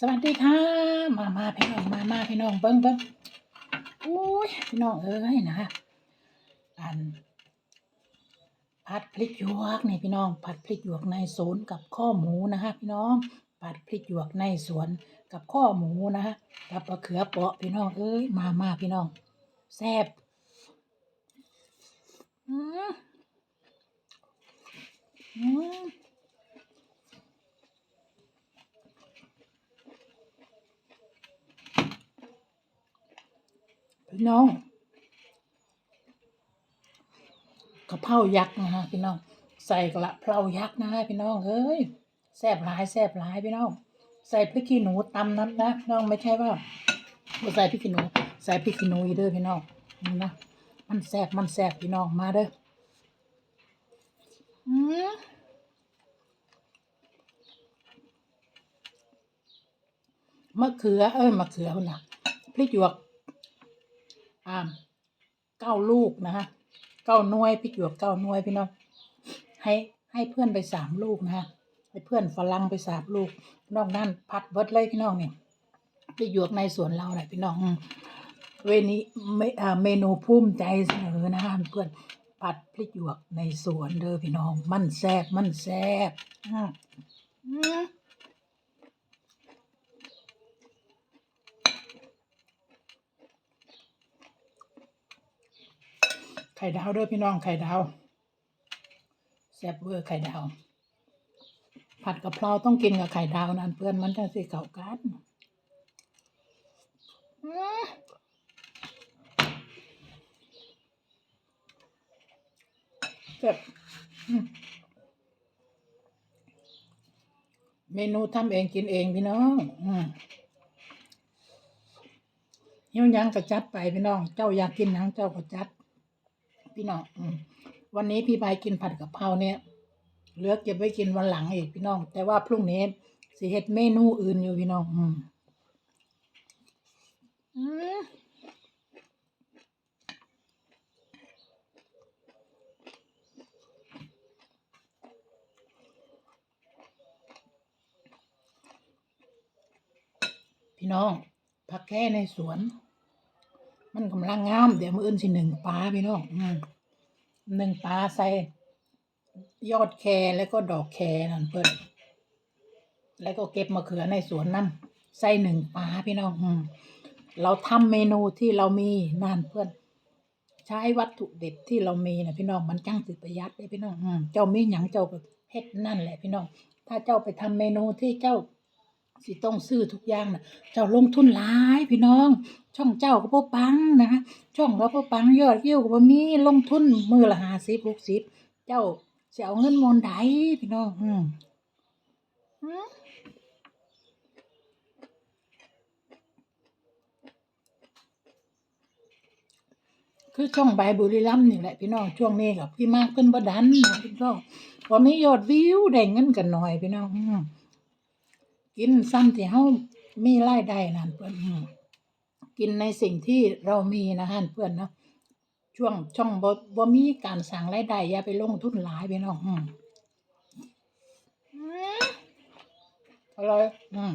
สวัสดีค่ะ มามาพี่น้อง มามาพี่น้องเบิ้งเบิ้งอุ้ยพี่น้องเอ้ยนะอันผัดพริกหยวกนี่พี่น้องผัดพริกหยวกในสวนกับข้อหมูนะฮะพี่น้องผัดพริกหยวกในสวนกับข้อหมูนะฮะกับมะเขือเปาะพี่น้องเอ้ยมามาพี่น้องแซ่บอืมอืม พี่น้องกะเพรายักษ์นะฮะพี่น้อง ใส่กระเพรายักษ์นะฮะพี่น้องเอ้ยแซ่บหลายแซ่บหลายพี่น้อง ใส่พริกขี้หนูตำน้ำนะพี่น้องไม่ใช่ว่าใส่พริกขี้หนู ใส่พริกขี้หนูอีเด้อพี่น้องนี่นะมันแซ่บมันแซ่บพี่น้องมาเด้ออืมมะเขือเอ้ยมะเขือคนน่ะพริกหยวก อ่าเก้าลูกนะฮะเก้าน่วยพริกหยวกเก้าน่วยพี่น้องให้ให้เพื่อนไปสามลูกนะฮะให้เพื่อนฝรั่งไปสามลูก นอกนั้นพัดเบิดเลยพี่น้องนี่พริกหยวกในสวนเราแหละพี่น้องเวนี้ไม่อ่าเมนูภูมิใจเสนอนะฮะเพื่อนผัดพริกหยวกในสวนเด้อพี่น้อง มันแซ่บมันแซ่บอืมอืม ไข่ดาวเด้อพี่น้องไข่ดาวแซ่บเวอร์ไข่ดาว ผัดกะเพราต้องกินกับไข่ดาวนั่นเพื่อนมันจะสิเก่ากันอื้อแซ่บเมนูทำเองกินเองพี่น้องอืมเฮี้ยวหยังก็จัดไปพี่น้อง เจ้าอยากกินหยังเจ้าก็จัด พี่น้องวันนี้พี่ใบกินผัดกะเพราเนี่ยเหลือเก็บไว้กินวันหลังอีกพี่น้อง แต่ว่าพรุ่งนี้สิเฮ็ดเมนูอื่นอยู่พี่น้องอือืมพี่น้องผักแค่ในสวน มันกำลังงาม เดี๋ยวมื้ออื่นสิหนึ่งปลาพี่น้องหนึ่งปลาใส่ยอดแครแล้วก็ดอกแครนั่นเพิ่นแล้วก็เก็บมะเขือในสวนน้ำใส่หนึ่งปลาพี่น้องเราทำเมนูที่เรามีนั่นเพื่อน ใช้วัตถุเด็ดที่เรามีนะพี่น้องมันจังสิประหยัดได้พี่น้องอืเจ้ามีหยังเจ้าเฮ็ดนั่นแหละพี่น้อง ถ้าเจ้าไปทำเมนูที่เจ้า สิต้องซื้อทุกอย่างนะเจ้าลงทุนหลายพี่น้อง ช่องเจ้าก็บ่ปังนะคะช่องเราบ่ปังยอดวิวก็บ่มีลงทุนมือละห้าสิบหกสิบเจ้าสิเอาเงินมอนใดพี่น้องอืมอืมคือช่องใบบุรีรัมย์นี่แหละพี่น้องช่วงนี้กับพี่มากเพิ่นบ่ดันนะพี่น้องพอมียอดวิวได้เงินกันหน่อยพี่น้องอืม กินซ้ำที่เฮามีรายได้นั่นเพื่อนกินในสิ่งที่เรามีนะฮะเพื่อนเนาะช่วงช่องบ่บ่มีการสั่งรายได้อย่าไปลงทุนหลายไปเน้องอืมอืมอร่อยอืม